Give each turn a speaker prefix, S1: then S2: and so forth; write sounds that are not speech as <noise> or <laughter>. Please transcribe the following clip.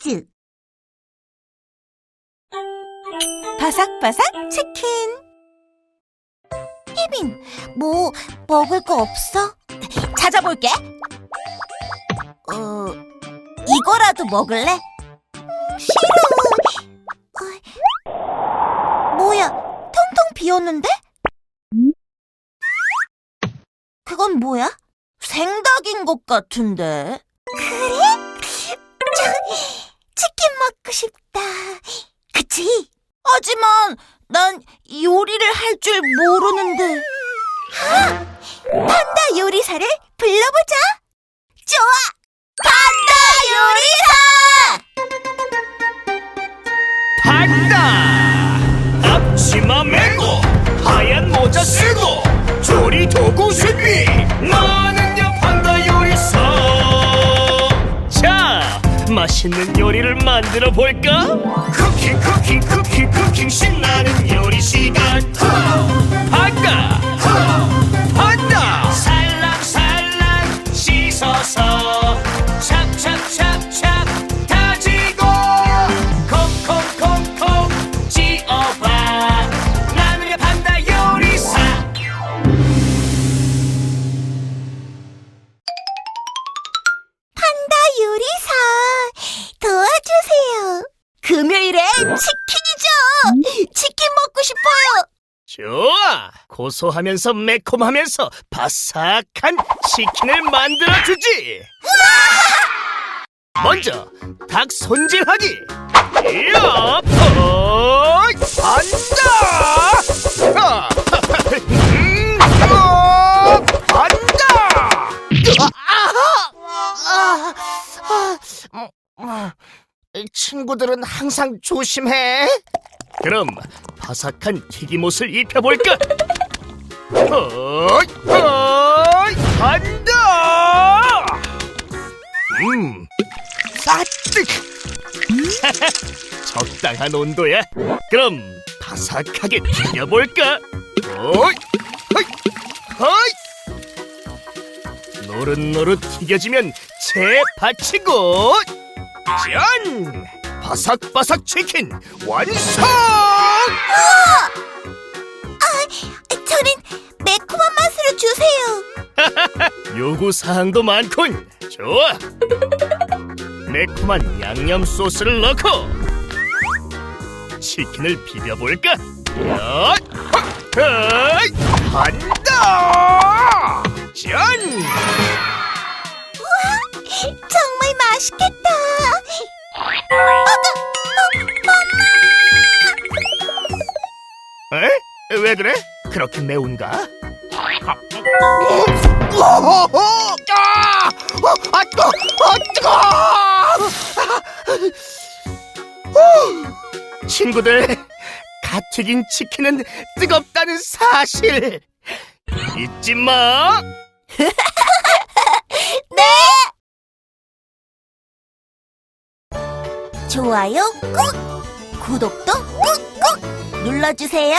S1: 퀴즈. 바삭바삭 치킨. 혜빈, 뭐 먹을 거 없어? 찾아볼게. 어, 이거라도 먹을래? 싫어. 어, 뭐야, 텅텅 비었는데? 그건 뭐야? 생닭인 것 같은데. 그래? 먹고 싶다. 그치? 하지만 난 요리를 할 줄 모르는데. 아, 판다 요리사를 불러보자. 좋아! 판다 요리사!
S2: 판다 앞치마 메고 하얀 모자 쓰고 조리 도구 준비 나 맛있는 요리를 만들어 볼까? 쿠킹 쿠킹 쿠킹 쿠킹 신나는 요리 시간
S1: 금요일엔 치킨이죠. 치킨 먹고 싶어요.
S2: 좋아. 고소하면서 매콤하면서 바삭한 치킨을 만들어주지. 먼저 닭 손질하기. 이야 친구들은 항상 조심해 그럼 바삭한 튀김옷을 입혀볼까? 어이, 어이, 간다! 음, 따뜻! <laughs> 적당한 온도야. 그럼 바삭하게 튀겨볼까? 어이, 어이, 어이! 노릇노릇 튀겨지면 재받치고 짠! 바삭바삭 치킨 완성!
S1: 저는 매콤한 맛으로 주세요. <laughs>
S2: 요구 사항도 많군. 좋아. 매콤한 양념 소스를 넣고 치킨을 비벼볼까? 야, 헛, 헛, 간다. 짠. 에? 왜 그래? 그렇게 매운가? 아, 아, 어, 아, 뜨거, 친구들, 갓 튀긴 치킨은 뜨겁다는 사실 잊지 마. <laughs>
S1: 좋아요 꾹, 구독도 꾹꾹 눌러주세요.